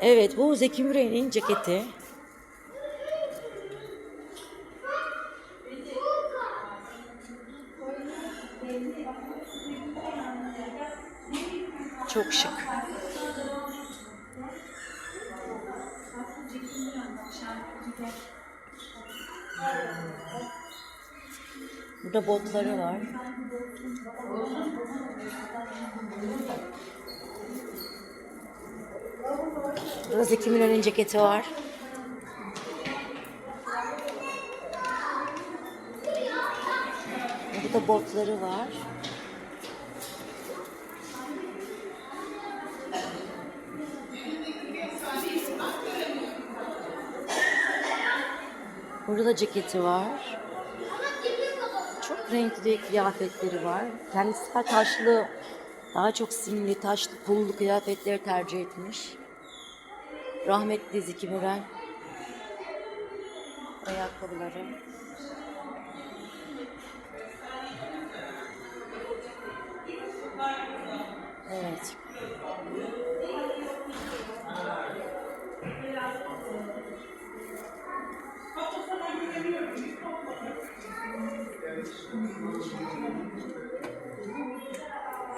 Evet bu Zeki Müren'in ceketi. Çok şık. Burada botları var. Burada Zeki Müren'in ceketi var. Burada botları var. Burada da ceketi var. Çok renkli kıyafetleri var. Kendisi taşlı, daha çok simli, taşlı, pullu kıyafetleri tercih etmiş. Rahmetli Zeki Müren. Ayakkabıları. Evet.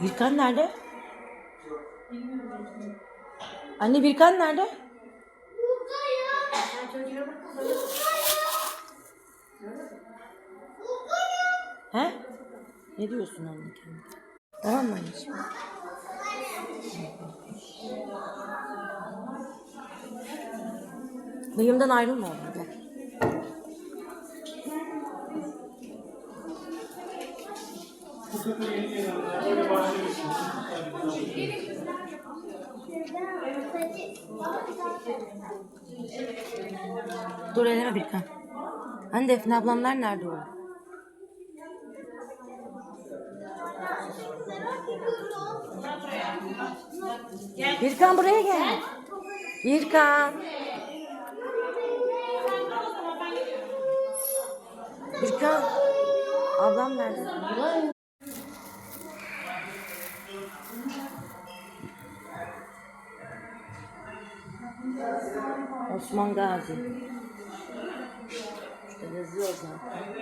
Birkan nerede? Anne Birkan nerede? He? Ne diyorsun anne kendine? Tamam mı anneciğim? Bıyığımdan ayrılma oğlum gel. Dur eleme Birkan. Hani Defne ablamlar nerede oğlum? Birkan buraya gel. Birkan. Birkan. Ablam nerede? Osman Gazi. İşte yazıyor zaten.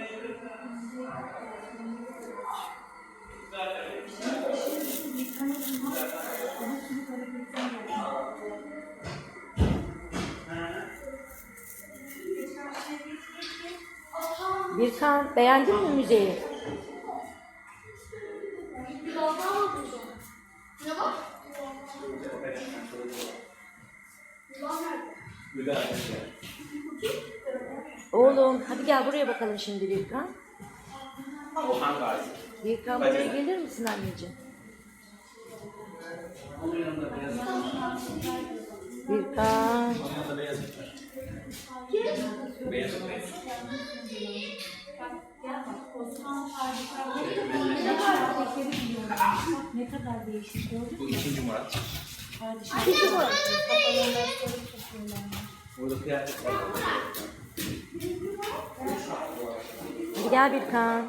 Birkan beğendin mi müzeyi? Oğlum hadi gel buraya bakalım şimdi Birkan. Orhan Gazi. Birkan buraya gelir misin anneciğim? Onun yanında beyaz Birkan. Onun yanında beyaz var. Beyaz ip. Ne kadar değişik gördün mü? Bu ikinci Murat. Kafalarına sarıp Burada kıyafet var. Gel Birkan.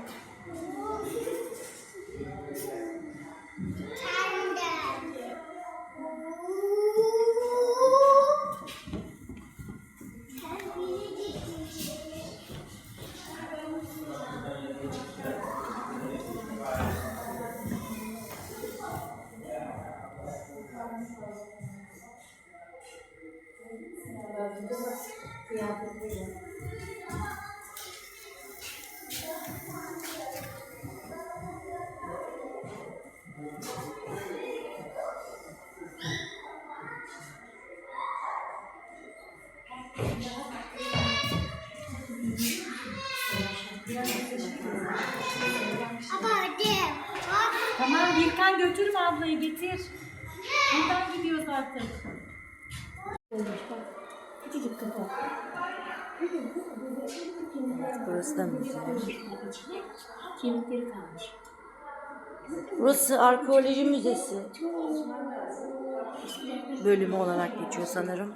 Tamam Birkan götürme ablayı getir. Buradan gidiyoruz artık. Burası da müze. Kemikleri kalmış. Burası arkeoloji müzesi. Bölümü olarak geçiyor sanırım.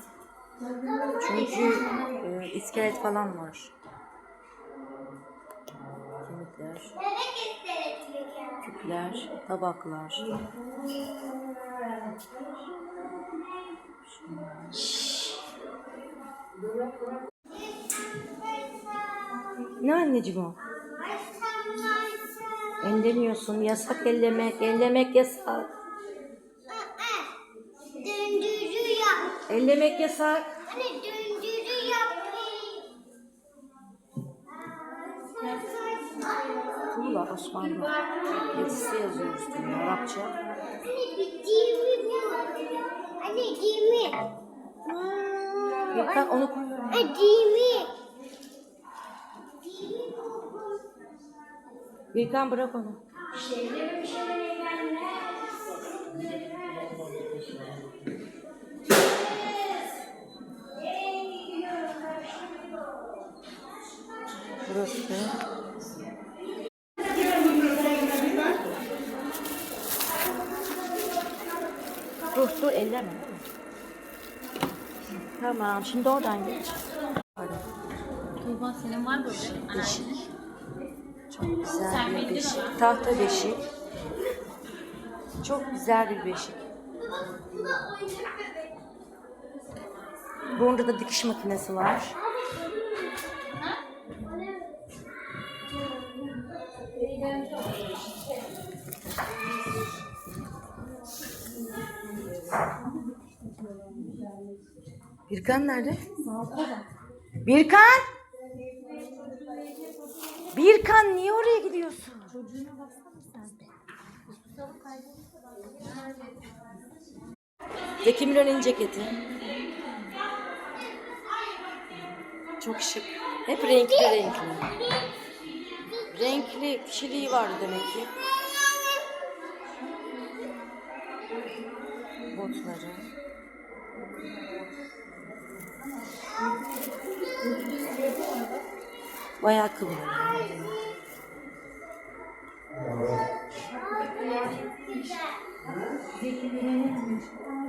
Çünkü e, iskelet falan var. Kemikler, küpler. tabaklar. Ne anneciğim o? Ellemiyorsun. Yasak ellemek. Ellemek yasak. Döndürü yap. Ellemek yasak. Anne döndürü yap. Tuğla Osmanlı. Yazısı yazıyoruz diyor Arapça. Anne bir gemi bu. Anne gemi. Gökhan onu koyuyorum. Gemi. Gökhan bırak onu. Burası. Dur dur elleme. Tamam şimdi oradan geç. Tuğba senin var böyle. Beşik. Çok güzel Sen bir bildin beşik. ama. Tahta beşik. Çok güzel bir beşik. Bunda da dikiş makinesi var. Birkan nerede? Birkan! Birkan niye oraya gidiyorsun? Zeki Müren'in ceketi. Çok şık. Hep renkli renkli. Renkli kişiliği vardı demek ki. Botları. Bayağı kıvranıyor.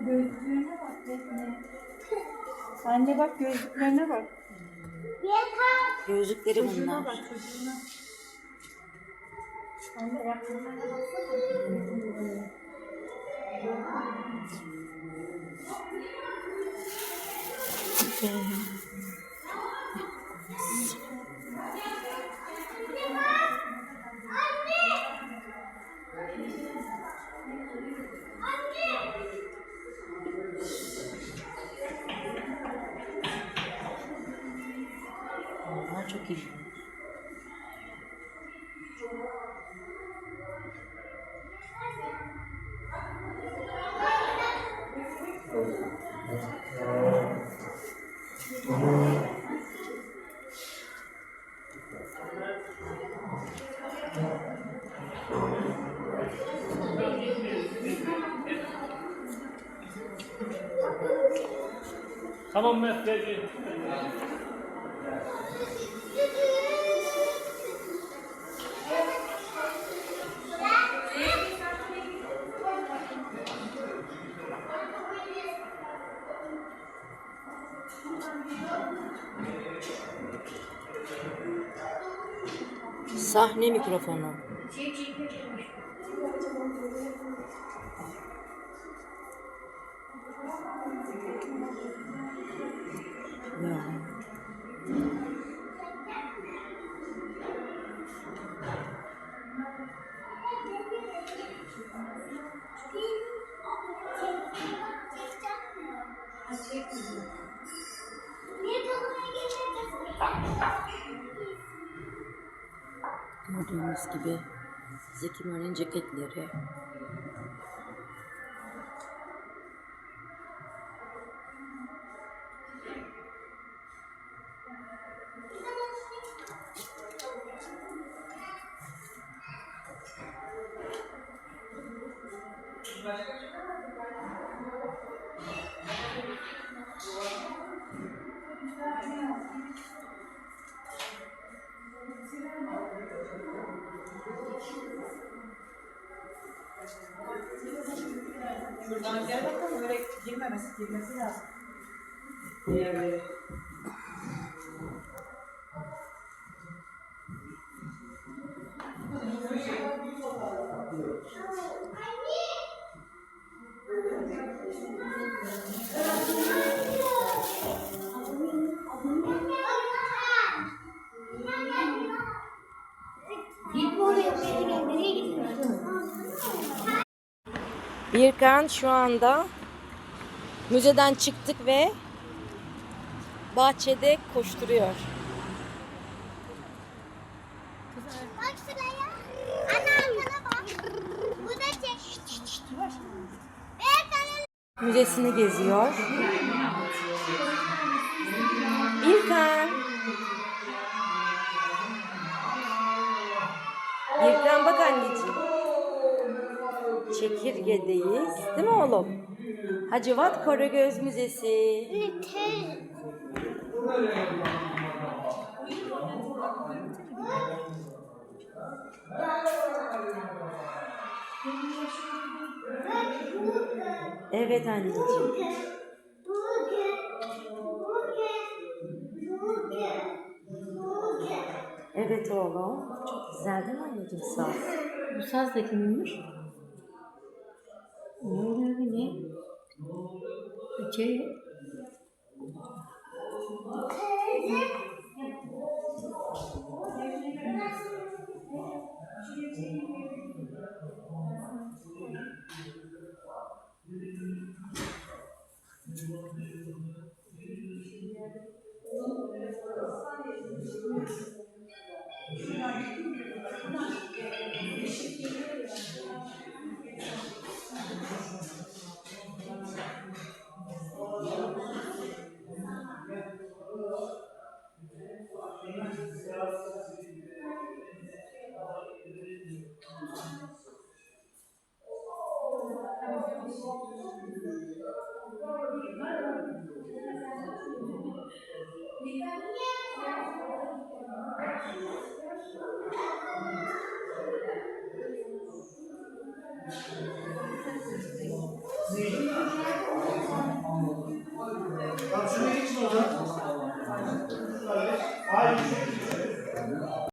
Gözlüklerine bak Defne. Anne bak gözlüklerine bak. Gözlükleri bunlar. bak çocuğuna. Anne 800. Tamam Mert, gel gel. Sahne mikrofonu. Gördüğünüz gibi Zeki Müren'in ceketleri. Şuradan gel bakalım öyle girmemesi, girmesi lazım. Diğerleri. Gitme Birkan şu anda müzeden çıktık ve bahçede koşturuyor. Bak şuraya. Ana arkana bak. Bu da çek. Müzesini geziyor. İlkan. İlkan bak anneciğim. Çekirgedeyiz. Değil mi oğlum? Hacivat Karagöz Müzesi. Evet anneciğim. Evet oğlum. Çok güzel değil mi anneciğim ol. Bu saz da kiminmiş? Ne oluyor bu ne? Thank you. Hayır.